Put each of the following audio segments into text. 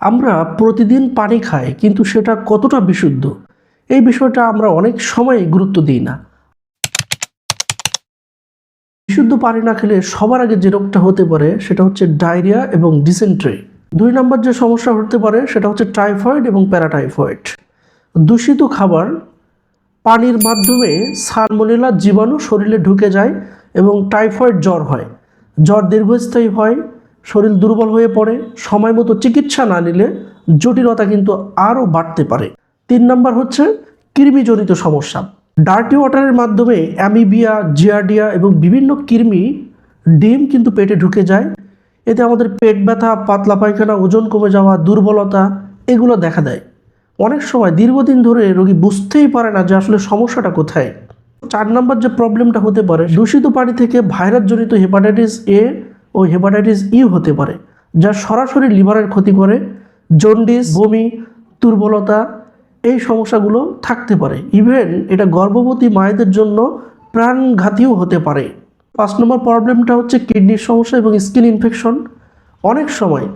আমরা প্রতিদিন পানি খাই, কিন্তু সেটা কতটা বিশুদ্ধ? এই বিষয়টা আমরা অনেক সময় গুরুত্ব দিই না। বিশুদ্ধ পানি না খেলে সবার আগে যে রোগটা হতে পারে সেটা হচ্ছে ডায়রিয়া এবং ডিসেন্ট্রি। দুই নম্বর যে সমস্যা হতে পারে সেটা হচ্ছে টাইফয়েড এবং প্যারাটাইফয়েড। দূষিত খাবার পানির মাধ্যমে সালমোনেলা জীবাণু শরীরে ঢুকে যায় এবং টাইফয়েড জ্বর হয়। জ্বর দীর্ঘস্থায়ী হয় শরীর দুর্বল হয়ে পড়ে, সময় মতো চিকিৎসা না নিলে জটিলতা কিন্তু আরও বাড়তে পারে। তিন নম্বর হচ্ছে কৃমিজনিত সমস্যা। ডার্টি ওয়াটারের মাধ্যমে অ্যামিবিয়া, জিয়ার্ডিয়া এবং বিভিন্ন কৃমি ডিম কিন্তু পেটে ঢুকে যায়। এতে আমাদের পেট ব্যথা, পাতলা পায়খানা, ওজন কমে যাওয়া, দুর্বলতা এগুলো দেখা দেয়। অনেক সময় দীর্ঘদিন ধরে রোগী বুঝতেই পারে না যে আসলে সমস্যাটা কোথায়। চার নম্বর যে প্রবলেমটা হতে পারে, দূষিত পানি থেকে ভাইরাসজনিত hepatitis A O hepatitis E হতে পারে, যা সরাসরি লিভারের ক্ষতি করে, জন্ডিস, বমি, দুর্বলতা, এই সমস্যাগুলো থাকতে পারে। ইভেন এটা গর্ভবতী মায়েদের জন্য প্রাণঘাতীও হতে পারে। পাঁচ নম্বর প্রবলেমটা হচ্ছে কিডনির সমস্যা এবং স্কিন ইনফেকশন। অনেক সময়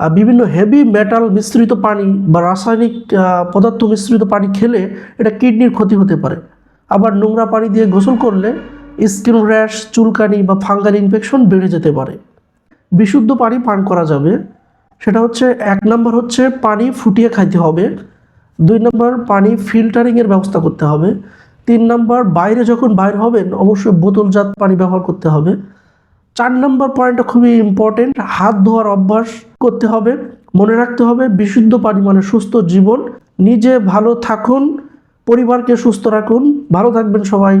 বিভিন্ন হেভি মেটাল মিশ্রিত পানি বা রাসায়নিক পদার্থ মিশ্রিত পানি খেলে এটা কিডনির ক্ষতি হতে পারে। আবার নোংরা পানি দিয়ে গোসল করলে স্কিন র্যাশ, চুলকানি বা ফাঙ্গাল ইনফেকশন বেড়ে যেতে পারে। বিশুদ্ধ পানি পান করা যাবে। সেটা হচ্ছে এক নম্বর হচ্ছে পানি ফুটিয়ে খাইতে হবে। দুই নম্বর পানি ফিল্টারিংয়ের ব্যবস্থা করতে হবে। তিন নম্বর বাইরে যখন বাইর হবেন, অবশ্যই বোতলজাত পানি ব্যবহার করতে হবে। চার নম্বর পয়েন্টটা খুবই ইম্পর্টেন্ট হাত ধোয়ার অভ্যাস করতে হবে। মনে রাখতে হবে বিশুদ্ধ পানি মানে সুস্থ জীবন। নিজে ভালো থাকুন, পরিবারকে সুস্থ রাখুন। ভালো থাকবেন সবাই।